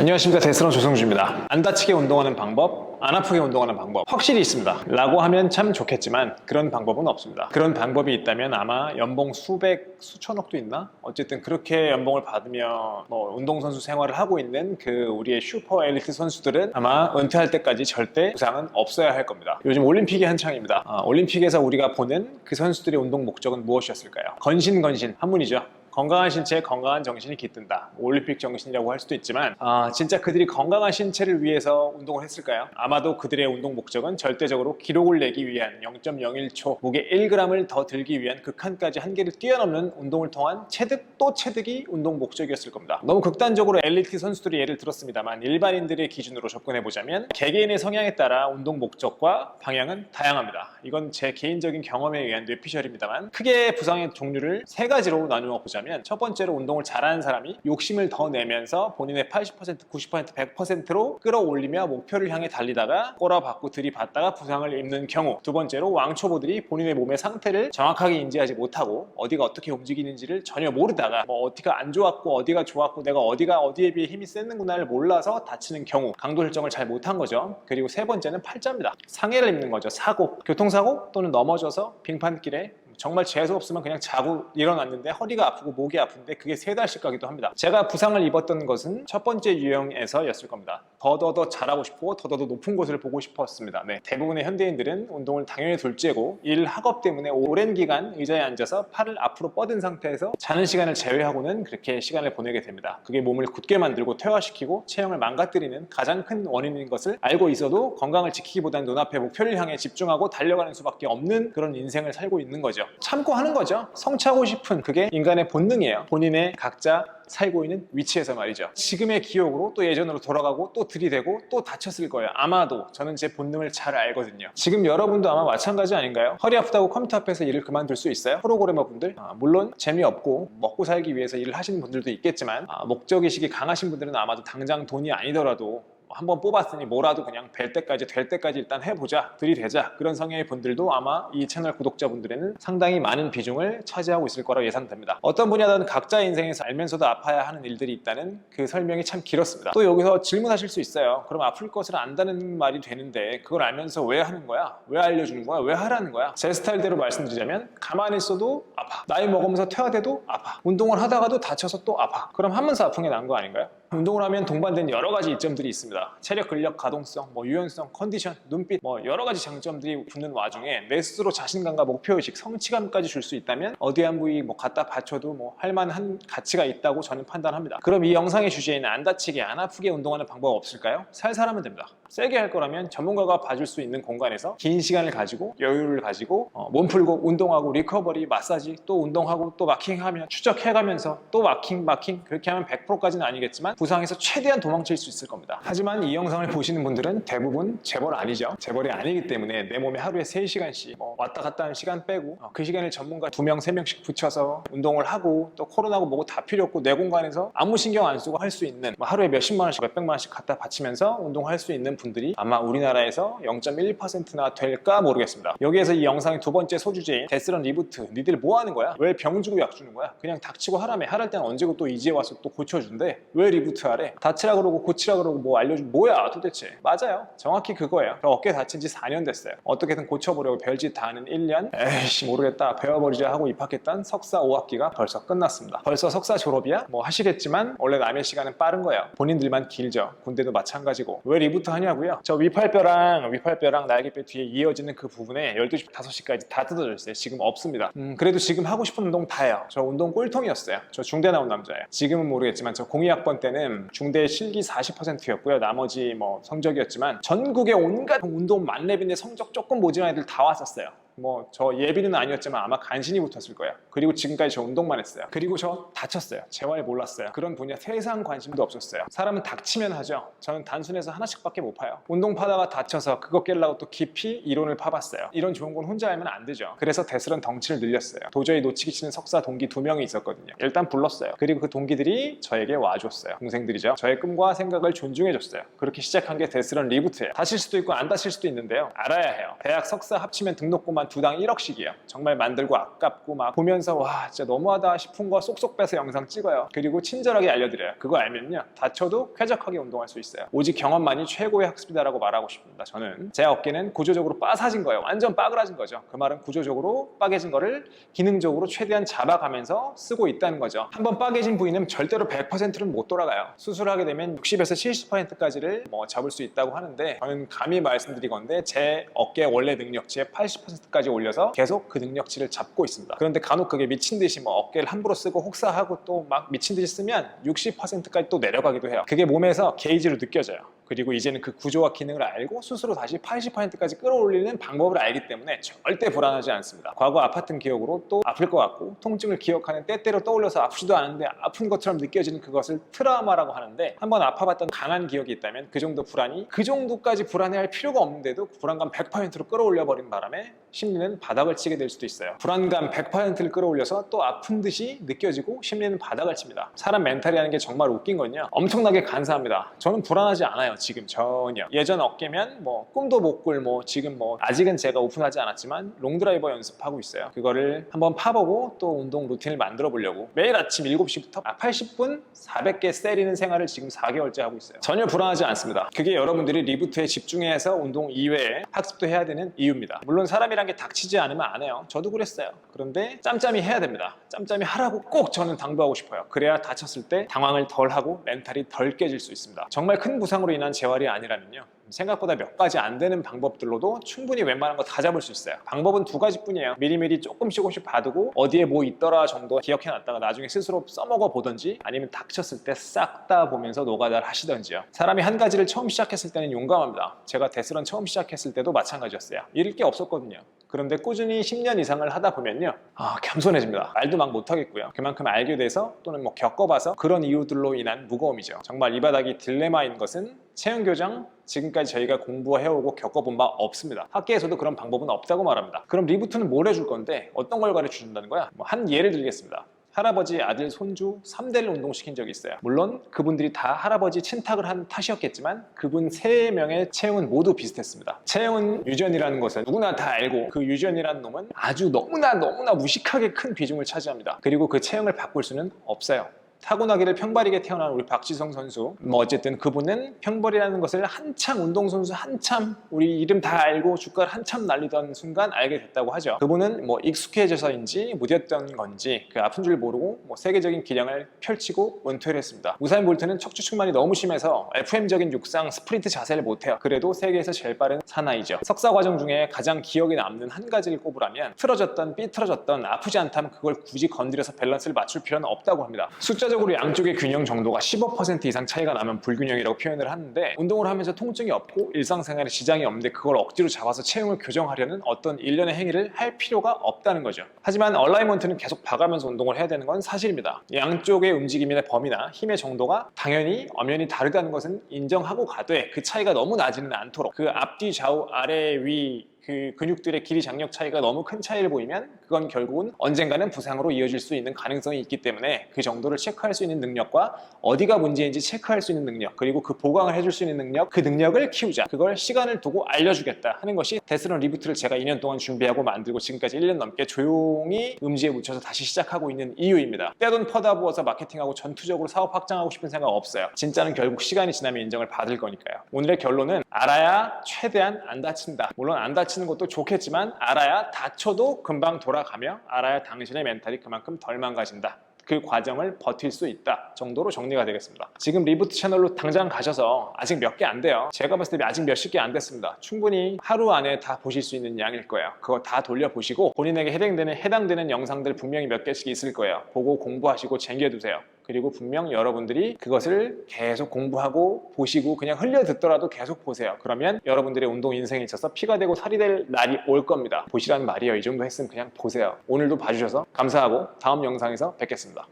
안녕하십니까 데스런 조성주입니다. 안 다치게 운동하는 방법, 안 아프게 운동하는 방법 확실히 있습니다. 라고 하면 참 좋겠지만 그런 방법은 없습니다. 그런 방법이 있다면 아마 연봉 수백, 수천억도 있나? 어쨌든 그렇게 연봉을 받으며 뭐 운동선수 생활을 하고 있는 그 우리의 슈퍼 엘리트 선수들은 아마 은퇴할 때까지 절대 부상은 없어야 할 겁니다. 요즘 올림픽이 한창입니다. 아, 올림픽에서 우리가 보는 그 선수들의 운동 목적은 무엇이었을까요? 건신 건신 한문이죠. 건강한 신체에 건강한 정신이 깃든다. 올림픽 정신이라고 할 수도 있지만 아, 진짜 그들이 건강한 신체를 위해서 운동을 했을까요? 아마도 그들의 운동 목적은 절대적으로 기록을 내기 위한 0.01초 무게 1g을 더 들기 위한 극한까지 한계를 뛰어넘는 운동을 통한 체득 또 체득이 운동 목적이었을 겁니다. 너무 극단적으로 엘리트 선수들이 예를 들었습니다만 일반인들의 기준으로 접근해 보자면 개개인의 성향에 따라 운동 목적과 방향은 다양합니다. 이건 제 개인적인 경험에 의한 뇌피셜입니다만 크게 부상의 종류를 세 가지로 나누어 보자면 첫 번째로 운동을 잘하는 사람이 욕심을 더 내면서 본인의 80%, 90%, 100%로 끌어올리며 목표를 향해 달리다가 꼬라박고 들이받다가 부상을 입는 경우. 두 번째로 왕초보들이 본인의 몸의 상태를 정확하게 인지하지 못하고 어디가 어떻게 움직이는지를 전혀 모르다가 뭐 어디가 안 좋았고 어디가 좋았고 내가 어디가 어디에 비해 힘이 세는구나를 몰라서 다치는 경우. 강도 설정을 잘 못한 거죠. 그리고 세 번째는 팔자입니다. 상해를 입는 거죠. 사고. 교통사고 또는 넘어져서 빙판길에 정말 재수 없으면 그냥 자고 일어났는데 허리가 아프고 목이 아픈데 그게 세 달씩 가기도 합니다. 제가 부상을 입었던 것은 첫 번째 유형에서였을 겁니다. 더더더 잘하고 싶고 더더더 높은 곳을 보고 싶었습니다. 네, 대부분의 현대인들은 운동을 당연히 둘째고 일 학업 때문에 오랜 기간 의자에 앉아서 팔을 앞으로 뻗은 상태에서 자는 시간을 제외하고는 그렇게 시간을 보내게 됩니다. 그게 몸을 굳게 만들고 퇴화시키고 체형을 망가뜨리는 가장 큰 원인인 것을 알고 있어도 건강을 지키기보다는 눈앞의 목표를 향해 집중하고 달려가는 수밖에 없는 그런 인생을 살고 있는 거죠. 참고 하는 거죠. 성취하고 싶은 그게 인간의 본능이에요. 본인의 각자 살고 있는 위치에서 말이죠. 지금의 기억으로 또 예전으로 돌아가고 또 들이대고 또 다쳤을 거예요. 아마도 저는 제 본능을 잘 알거든요. 지금 여러분도 아마 마찬가지 아닌가요? 허리 아프다고 컴퓨터 앞에서 일을 그만둘 수 있어요? 프로그래머 분들 아, 물론 재미없고 먹고 살기 위해서 일을 하시는 분들도 있겠지만 아, 목적의식이 강하신 분들은 아마도 당장 돈이 아니더라도 한번 뽑았으니 뭐라도 그냥 될 때까지 될 때까지 일단 해보자 들이대자. 그런 성향의 분들도 아마 이 채널 구독자분들에는 상당히 많은 비중을 차지하고 있을 거라 예상됩니다. 어떤 분야든 각자의 인생에서 알면서도 아파야 하는 일들이 있다는 그 설명이 참 길었습니다. 또 여기서 질문하실 수 있어요. 그럼 아플 것을 안다는 말이 되는데 그걸 알면서 왜 하는 거야? 왜 알려주는 거야? 왜 하라는 거야? 제 스타일대로 말씀드리자면 가만히 있어도 아파. 나이 먹으면서 퇴화돼도 아파. 운동을 하다가도 다쳐서 또 아파. 그럼 하면서 아픈 게 나은 거 아닌가요? 운동을 하면 동반된 여러 가지 이점들이 있습니다. 체력, 근력, 가동성, 뭐 유연성, 컨디션, 눈빛, 뭐 여러 가지 장점들이 붙는 와중에 내 스스로 자신감과 목표의식, 성취감까지 줄 수 있다면 어디 한 부위 뭐 갖다 받쳐도 뭐 할만한 가치가 있다고 저는 판단합니다. 그럼 이 영상의 주제에는 안 다치게, 안 아프게 운동하는 방법 없을까요? 살살 하면 됩니다. 세게 할 거라면 전문가가 봐줄 수 있는 공간에서 긴 시간을 가지고 여유를 가지고 어, 몸 풀고 운동하고 리커버리, 마사지 또 운동하고 또 마킹하면 추적해가면서 또 마킹, 마킹 그렇게 하면 100%까지는 아니겠지만 부상에서 최대한 도망칠 수 있을 겁니다. 하지만 이 영상을 보시는 분들은 대부분 재벌 아니죠. 재벌이 아니기 때문에 내 몸에 하루에 3시간씩 뭐 왔다 갔다 하는 시간 빼고 어, 그 시간을 전문가 2명, 3명씩 붙여서 운동을 하고 또 코로나고 뭐고 다 필요 없고 내 공간에서 아무 신경 안 쓰고 할 수 있는 뭐 하루에 몇십만 원씩, 몇백만 원씩 갖다 바치면서 운동할 수 있는 분들이 아마 우리나라에서 0.1%나 될까 모르겠습니다. 여기에서 이 영상의 두 번째 소주제인 데스런 리부트 니들 뭐 하는 거야? 왜 병 주고 약 주는 거야? 그냥 닥치고 하라며 하랄 땐 언제고 또 이제 와서 또 고쳐준대 왜 리부트 하래? 다치라 그러고 고치라 그러고 뭐 알려주 뭐야 도대체? 맞아요. 정확히 그거예요. 저 어깨 다친 지 4년 됐어요. 어떻게든 고쳐보려고 별짓 다 하는 1년? 에이씨 모르겠다. 배워버리자 하고 입학했던 석사 5학기가 벌써 끝났습니다. 벌써 석사 졸업이야? 뭐 하시겠지만 원래 남의 시간은 빠른 거예요. 본인들만 길죠. 군대도 마찬가지고. 왜 리부트 하냐고요? 저 위팔뼈랑 위팔뼈랑 날개뼈 뒤에 이어지는 그 부분에 12시 5시까지 다 뜯어져 있어요. 지금 없습니다. 음, 그래도 지금 하고 싶은 운동 다 해요. 저 운동 꼴통이었어요. 저 중대 나온 남자예요. 지금은 모르겠지만 저 02학번 때는 중대 실기 40%였고요. 나머지 뭐 성적이었지만 전국에 온갖 운동 만렙인데 성적 조금 모자란 애들 다 왔었어요 뭐 저 예비는 아니었지만 아마 간신히 붙었을 거예요. 그리고 지금까지 저 운동만 했어요. 그리고 저 다쳤어요. 재활 몰랐어요. 그런 분야 세상 관심도 없었어요. 사람은 닥치면 하죠. 저는 단순해서 하나씩밖에 못 파요. 운동 파다가 다쳐서 그거 깰라고 또 깊이 이론을 파봤어요. 이런 좋은 건 혼자 하면 안 되죠. 그래서 데스런 덩치를 늘렸어요. 도저히 놓치기 싫은 석사 동기 두 명이 있었거든요. 일단 불렀어요. 그리고 그 동기들이 저에게 와줬어요. 동생들이죠. 저의 꿈과 생각을 존중해줬어요. 그렇게 시작한 게 데스런 리부트예요. 다칠 수도 있고 안 다칠 수도 있는데요. 알아야 해요. 대학 석사 합치면 등록금만 두당 1억씩이에요. 정말 만들고 아깝고 막 보면서 와 진짜 너무하다 싶은 거 쏙쏙 빼서 영상 찍어요. 그리고 친절하게 알려드려요. 그거 알면요 다쳐도 쾌적하게 운동할 수 있어요. 오직 경험만이 최고의 학습이다라고 말하고 싶습니다. 저는 제 어깨는 구조적으로 빠사진 거예요. 완전 빠그라진 거죠. 그 말은 구조적으로 빠개진 거를 기능적으로 최대한 잡아가면서 쓰고 있다는 거죠. 한번 빠개진 부위는 절대로 100%는 못 돌아가요. 수술하게 되면 60에서 70%까지를 뭐 잡을 수 있다고 하는데 저는 감히 말씀드리건데 제 어깨 원래 능력치의 80% 까지 올려서 계속 그 능력치를 잡고 있습니다. 그런데 간혹 그게 미친 듯이 뭐 어깨를 함부로 쓰고 혹사하고 또 막 미친 듯이 쓰면 60%까지 또 내려가기도 해요. 그게 몸에서 게이지로 느껴져요. 그리고 이제는 그 구조와 기능을 알고 스스로 다시 80%까지 끌어올리는 방법을 알기 때문에 절대 불안하지 않습니다. 과거 아팠던 기억으로 또 아플 것 같고 통증을 기억하는 때때로 떠올려서 아프지도 않은데 아픈 것처럼 느껴지는 그것을 트라우마라고 하는데 한번 아파봤던 강한 기억이 있다면 그 정도 불안이 그 정도까지 불안해할 필요가 없는데도 불안감 100%로 끌어올려 버린 바람에 심리는 바닥을 치게 될 수도 있어요. 불안감 100%를 끌어올려서 또 아픈 듯이 느껴지고 심리는 바닥을 칩니다. 사람 멘탈이라는 게 정말 웃긴 건요. 엄청나게 간사합니다. 저는 불안하지 않아요. 지금 전혀. 예전 어깨면 뭐 꿈도 못 꿀뭐 지금 뭐 아직은 제가 오픈하지 않았지만 롱드라이버 연습하고 있어요. 그거를 한번 파보고 또 운동 루틴을 만들어 보려고 매일 아침 7시부터 80분 400개 세리는 생활을 지금 4개월째 하고 있어요. 전혀 불안하지 않습니다. 그게 여러분들이 리부트에 집중해서 운동 이외에 학습도 해야 되는 이유입니다. 물론 사람이란 게 닥치지 않으면 안 해요. 저도 그랬어요. 그런데 짬짬이 해야 됩니다. 짬짬이 하라고 꼭 저는 당부하고 싶어요. 그래야 다쳤을 때 당황을 덜 하고 멘탈이 덜 깨질 수 있습니다. 정말 큰 부상으로 인한 재활이 아니라면요. 생각보다 몇 가지 안 되는 방법들로도 충분히 웬만한 거 다 잡을 수 있어요. 방법은 두 가지뿐이에요. 미리미리 조금씩 조금씩 봐두고 어디에 뭐 있더라 정도 기억해놨다가 나중에 스스로 써먹어 보던지 아니면 닥쳤을 때 싹 다 보면서 노가다를 하시던지요. 사람이 한 가지를 처음 시작했을 때는 용감합니다. 제가 데스런 처음 시작했을 때도 마찬가지였어요. 잃을 게 없었거든요. 그런데 꾸준히 10년 이상을 하다 보면요. 아, 겸손해집니다. 말도 막 못하겠고요. 그만큼 알게 돼서 또는 뭐 겪어봐서 그런 이유들로 인한 무거움이죠. 정말 이 바닥이 딜레마인 것은 체형 교정 지금까지 저희가 공부해오고 겪어본 바 없습니다. 학계에서도 그런 방법은 없다고 말합니다. 그럼 리부트는 뭘 해줄 건데 어떤 걸 가르쳐 준다는 거야? 뭐 한 예를 들겠습니다. 할아버지, 아들, 손주 3대를 운동시킨 적이 있어요. 물론 그분들이 다 할아버지 친탁을 한 탓이었겠지만 그분 3명의 체형은 모두 비슷했습니다. 체형은 유전이라는 것은 누구나 다 알고 그 유전이라는 놈은 아주 너무나 너무나 무식하게 큰 비중을 차지합니다. 그리고 그 체형을 바꿀 수는 없어요. 타고나기를 평발이게 태어난 우리 박지성 선수. 뭐 어쨌든 그분은 평발이라는 것을 한창 운동선수 한참 우리 이름 다 알고 주가를 한참 날리던 순간 알게 됐다고 하죠. 그분은 뭐 익숙해져서인지 무뎠던 건지 그 아픈 줄 모르고 뭐 세계적인 기량을 펼치고 은퇴를 했습니다. 우사인 볼트는 척추 측만이 너무 심해서 FM적인 육상 스프린트 자세를 못해요. 그래도 세계에서 제일 빠른 사나이죠. 석사 과정 중에 가장 기억에 남는 한 가지를 꼽으라면 틀어졌던 삐틀어졌던 아프지 않다면 그걸 굳이 건드려서 밸런스를 맞출 필요는 없다고 합니다. 숫자 숫자적으로 양쪽의 균형 정도가 15% 이상 차이가 나면 불균형이라고 표현을 하는데 운동을 하면서 통증이 없고 일상생활에 지장이 없는데 그걸 억지로 잡아서 체형을 교정하려는 어떤 일련의 행위를 할 필요가 없다는 거죠. 하지만 얼라이먼트는 계속 봐가면서 운동을 해야 되는 건 사실입니다. 양쪽의 움직임의 범위나 힘의 정도가 당연히 엄연히 다르다는 것은 인정하고 가되 그 차이가 너무 나지는 않도록 그 앞뒤 좌우 아래 위그 근육들의 길이 장력 차이가 너무 큰 차이를 보이면 그건 결국은 언젠가는 부상으로 이어질 수 있는 가능성이 있기 때문에 그 정도를 체크할 수 있는 능력과 어디가 문제인지 체크할 수 있는 능력 그리고 그 보강을 해줄 수 있는 능력 그 능력을 키우자. 그걸 시간을 두고 알려주겠다 하는 것이 데스런 리부트를 제가 2년 동안 준비하고 만들고 지금까지 1년 넘게 조용히 음지에 묻혀서 다시 시작하고 있는 이유입니다. 떼돈 퍼다 부어서 마케팅하고 전투적으로 사업 확장하고 싶은 생각 없어요. 진짜는 결국 시간이 지나면 인정을 받을 거니까요. 오늘의 결론은 알아야 최대한 안 다친다. 물론 안 다 치는 것도 좋겠지만 알아야 다쳐도 금방 돌아가며 알아야 당신의 멘탈이 그만큼 덜 망가진다. 그 과정을 버틸 수 있다 정도로 정리가 되겠습니다. 지금 리부트 채널로 당장 가셔서 아직 몇 개 안 돼요. 제가 봤을 때 아직 몇십 개 안 됐습니다. 충분히 하루 안에 다 보실 수 있는 양일 거예요. 그거 다 돌려보시고 본인에게 해당되는 해당되는 영상들 분명히 몇 개씩 있을 거예요. 보고 공부하시고 챙겨두세요. 그리고 분명 여러분들이 그것을 계속 공부하고 보시고 그냥 흘려 듣더라도 계속 보세요. 그러면 여러분들의 운동 인생에 있어서 피가 되고 살이 될 날이 올 겁니다. 보시라는 말이에요. 이 정도 했으면 그냥 보세요. 오늘도 봐주셔서 감사하고 다음 영상에서 뵙겠습니다.